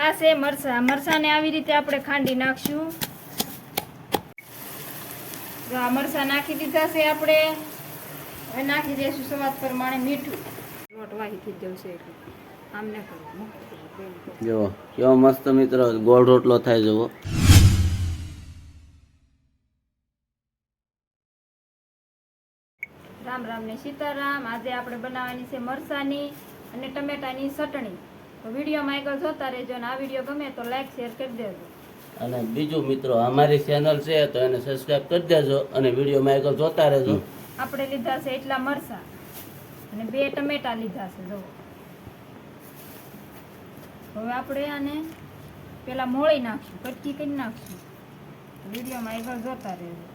આ છે મરસા. મરસાને આવી રીતે આપણે ખાંડી નાખશું. જો આ મરસા નાખી દીધા છે આપણે હવે નાખી દઈશું સ્વાદ પ્રમાણે મીઠું. લોટ વાહી થઈ જશે આમ ને કરવું જો કેવો મસ્ત મિત્રો ગોળ રોટલો થાય જુઓ. રામ રામ ને સીતારામ. આજે આપણે બનાવવાની છે મરસાની અને ટમેટાની ચટણી. તો વિડીયોમાં આગળ જોતા રહેજો અને આ વીડિયો ગમે તો લાઈક શેર કરી દેજો. અને બીજું મિત્રો અમારી ચેનલ છે તો એને સબસ્ક્રાઇબ કરી દેજો અને વિડીયોમાં આગળ જોતા રહેજો. આપણે લીધા છે એટલા મરસા. અને બે ટમેટા લીધા છે જો હવે આપણે આને પેલા મોળી નાખશું કટકી કરી નાખશું. વિડીયોમાં આગળ જોતા રહેજો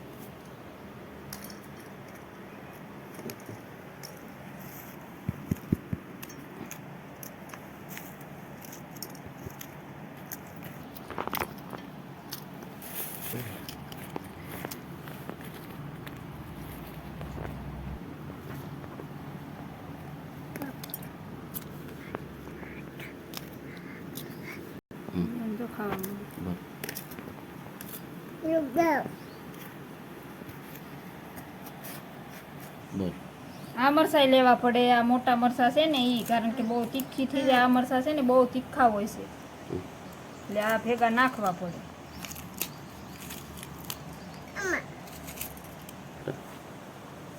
જો ખાવાનું બોલ. આ મરસાઈ લેવા પડે આ મોટા મરસા છે ને એ કારણ કે બહુ તીખી થઈ જાય આ મરસા છે ને બહુ તીખા હોય છે. એટલે આ ભેગા નાખવા પડે.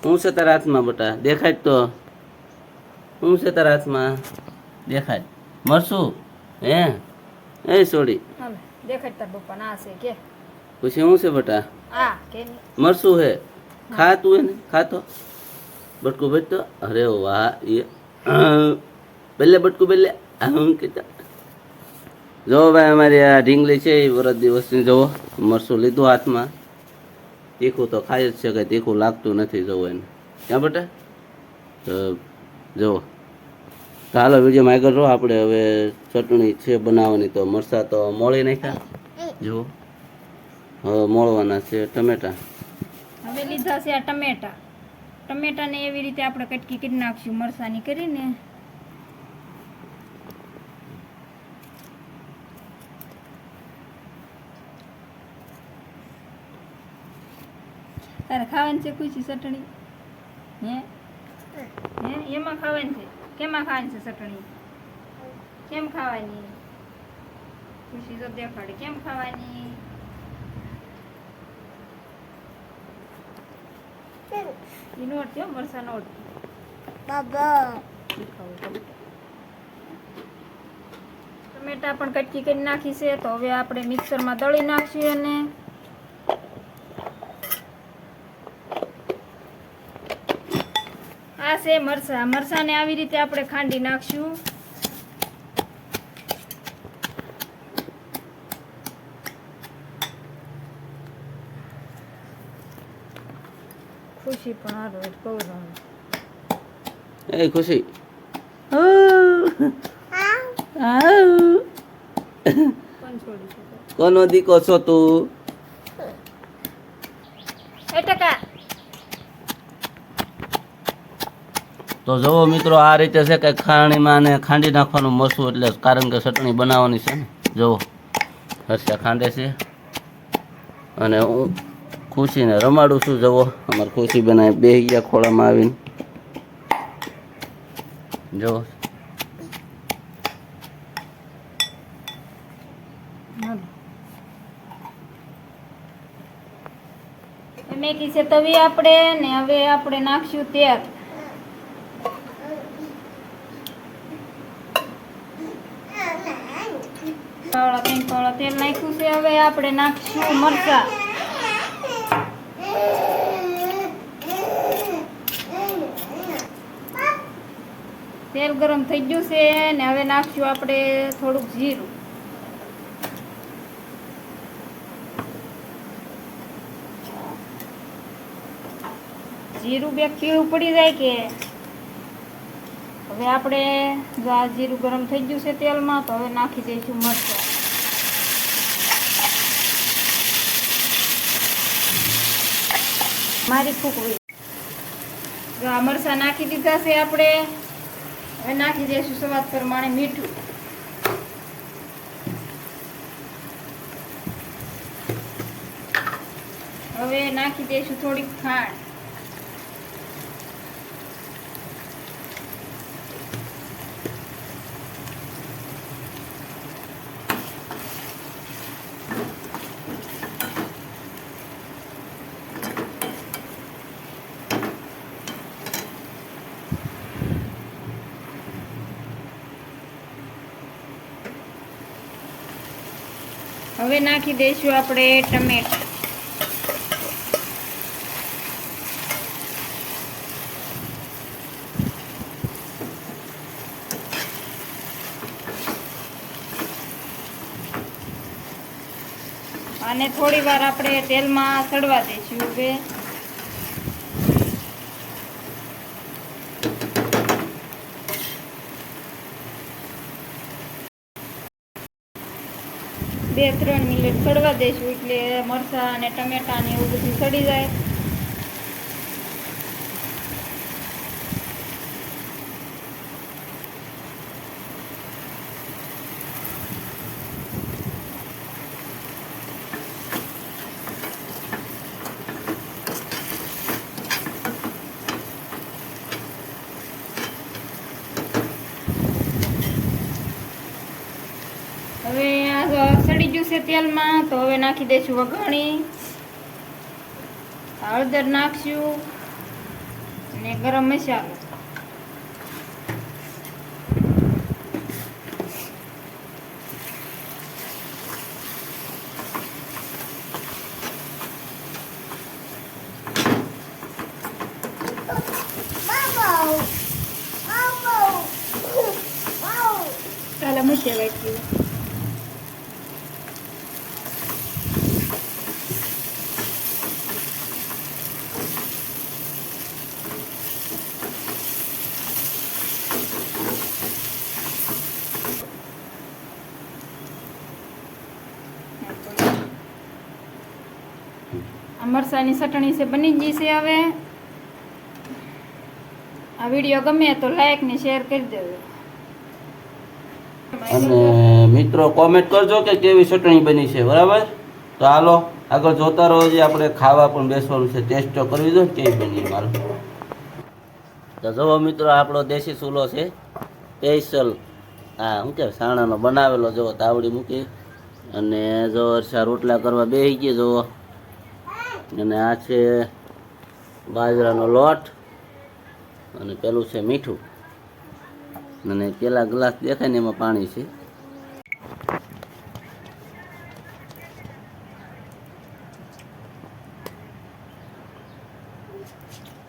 હું છે તારા હાથમાં બટા? દેખાય તો. હું છે તારા હાથમાં? દેખાય. મરશું હે? એ સોડી. દેખાય તાર પપ્પા ના છે કે. પછી શું છે બટા? મરશું હે. ખા તું એને ખાતો? બટકું તો અરે વાહ એ બેલે બટકું બેલે. હું કહેતા? જો ભાઈ અમારી આ ઢીંગલી છે એ વરસ દિવસની જુઓ. મરસું લીધું હાથમાં. તીખું તો ખાય જ છે કે તીખું લાગતું નથી જવું એને. ક્યાં બટા? તો જુઓ. તો હાલો વિડીયોમાં આગળ રહો. આપણે હવે ચટણી છે બનાવવાની તો મરસા તો મોળી નાખ્યા. જુઓ. હવે મોળવાના છે ટમેટા. હવે લીધા છે આ ટમેટા. ટમેટાને એવી રીતે આપણે કટકી કરી નાખશું, મરસાની કરીને. તારે ખાવાની છે ખુશી ચટણી? હે? હે? એમાં ખાવાની છે? કેમાં ખાવાની છે ચટણી? કેમ ખાવાની? ખુશી તો દેખાડે, કેમ ખાવાની? ઈ નોટ છે મરસા નોટ ટમેટા પણ કટકી કરી નાખી છે તો હવે આપણે મિક્સરમાં દળી નાખીએ એને આ છે મરસા મરસાને આવી રીતે આપણે ખાંડી નાખશું ખુશી પણ હારો કૌરવ એ ખુશી. કોનો દીકો છો તું? તો જુઓ મિત્રો આ રીતે છે કે ખાણીમાં ને ખાંડી નાખવાનું મસું એટલે કારણ કે ચટણી બનાવવાની છે ને. જુઓ. હર્ષા ખાંડે છે. અને હું ખુશીને રમાડું છું જવો અમારે ખુશી બનાવી બે ગયા ખોળામાં આવીને. જુઓ. મેકી છે તવી આપણે ને હવે આપણે નાખશું તેલ. પાવડા તેલ નાખ્યું છે, હવે આપણે નાખશું મરચા. તેલ ગરમ થઈ ગયું છે ને હવે નાખશું આપણે થોડુંક જીરું. જીરું બે પીળું પડી જાય કે? હવે આપણે જો આ જીરું ગરમ થઈ ગયું છે તેલમાં, તો હવે નાખી દઈશું મરચાં. મારી ફૂકવી. જો આ મરચાં નાખી દીધા છે આપણે. નાખી દઈશું સ્વાદ પ્રમાણે મીઠું. હવે નાખી દઈશું થોડીક ખાંડ. હવે નાખી દઈશું આપણે ટમેટ. અને થોડી વાર આપણે તેલમાં સડવા દઈશું હવે. બે ત્રણ મિનિટ સડવા દઈશું એટલે મરચાં અને ટમેટાં ને એવું બધું સડી જાય હવે આ સડી ગયું છે તેલમાં તો હવે નાખી દઈશું વઘાણી. હળદર નાખશું અને ગરમ મસાલો ચાલો મૂકી વાંચ્યું આ મરસાની ચટણી છે, બની ગઈ છે હવે. આ વીડિયો ગમે તો લાઈક ને શેર કરી દેજો. અને મિત્રો કોમેન્ટ કરજો કે કેવી ચટણી બની છે, બરાબર? તો હાલો, આગળ જોતા રહો જે આપણે ખાવા પણ બેસવાનું છે ટેસ્ટ તો કરવી દો કેવી બની મારો. તો જુઓ મિત્રો, આપણો દેશી ચૂલો છે સ્પેશિયલ હા શું કે સાણાનો બનાવેલો, જુઓ, તાવડી મૂકી. અને જો અરસા રોટલા કરવા બેસી ગયા, જુઓ. અને આ છે બાજરાનો લોટ અને પેલું છે મીઠું. અને પેલા ગ્લાસ દેખાય ને એમાં પાણી છે.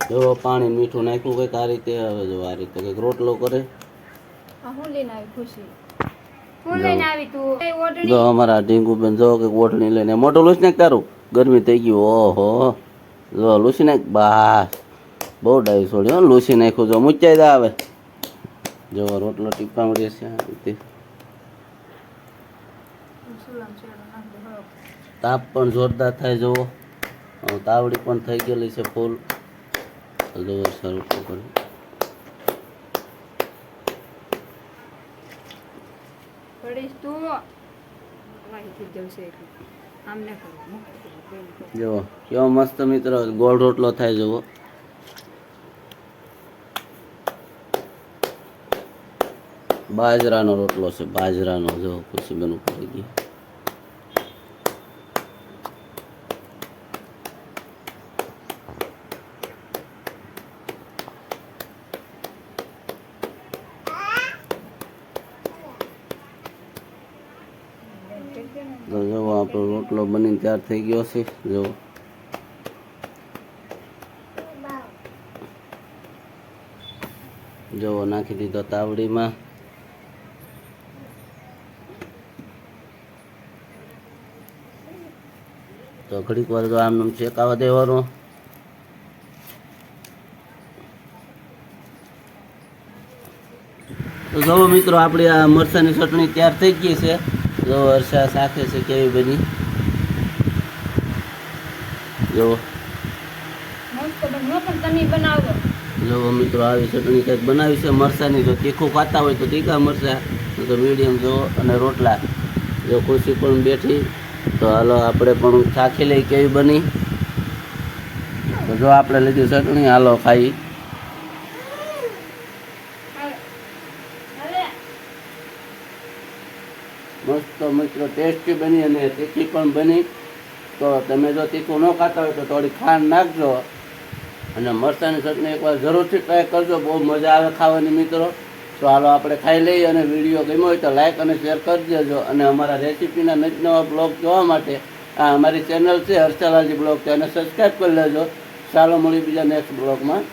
જો પાણી મીઠું નાખ્યું કંઈક આ રીતે હવે જો આ રીતે કંઈક રોટલો કરે. આ હું લઈને આવી ખુશી. હું લઈને આવી તું. જો અમારા ઢીંગુબેન જો કે ઓટલી લઈને મોટો લૂસી ને તારું? ગરમી થઈ ગયું ઓહો. જો લૂસી નાખ. બસ બહુ ડાઈ છોડી, હો લૂસી નાખ્યું જો મૂચાઈ દા આવે જો, રોટલો ટીપા મળીએ છે તાપ પણ જોરદાર થાય, જુઓ. તાવડી પણ થઈ ગયેલી છે ફૂલ. જુઓ સારું કરે પડીશ તું થઈ જશે એટલે આમ ના કરું મૂકી દઉં, બેન કરું. જો કેવો મસ્ત મિત્ર ગોળ રોટલો થાય જુઓ બાજરાનો રોટલો છે બાજરાનો જો ખુશીબેન બેન પડી ગઈ તો જો આપણો રોટલો બનીને તૈયાર થઈ ગયો છે, જો. જો, નાખી દીધો તાવડીમાં. તો ઘડીક વાર તો આમ શેકાવા દેવાનો. તો જુઓ મિત્રો, આપણી આ મરચાની ચટણી તૈયાર થઈ ગઈ છે. જો વર્ષા સાથે છે, કેવી બની. જો મસ્ત બને. હું પણ તમે બનાવો. જો મિત્રો આવી ચટણી કંઈક બનાવી છે મરચાની. જો તીખું ખાતા હોય તો તીખા મરસા તો મીડિયમ જો અને રોટલા. જો ખુશી પણ બેઠી. તો હાલો આપણે પણ ચાખી લઈ કેવી બની? તો જો આપણે લીધી ચટણી હાલો ખાઈ. મસ્ત મિત્રો ટેસ્ટી બની અને તીખી પણ બની. તો તમે જો તીખું ન ખાતા હોય તો થોડી ખાંડ નાખજો. અને મરચાંની ચટણી એકવાર જરૂરથી ટ્રાય કરજો. બહુ મજા આવે ખાવાની મિત્રો. તો હાલો આપણે ખાઈ લઈએ અને વીડિયો ગમ્યો હોય તો લાઇક અને શેર કરી દેજો. અને અમારા રેસીપીના નજ નવા બ્લોગ જોવા માટે આ અમારી ચેનલ છે હર્ષાલાલજી બ્લોગ છે અને સબસ્ક્રાઈબ કરી લેજો. ચાલો મળી બીજા નેક્સ્ટ બ્લોગમાં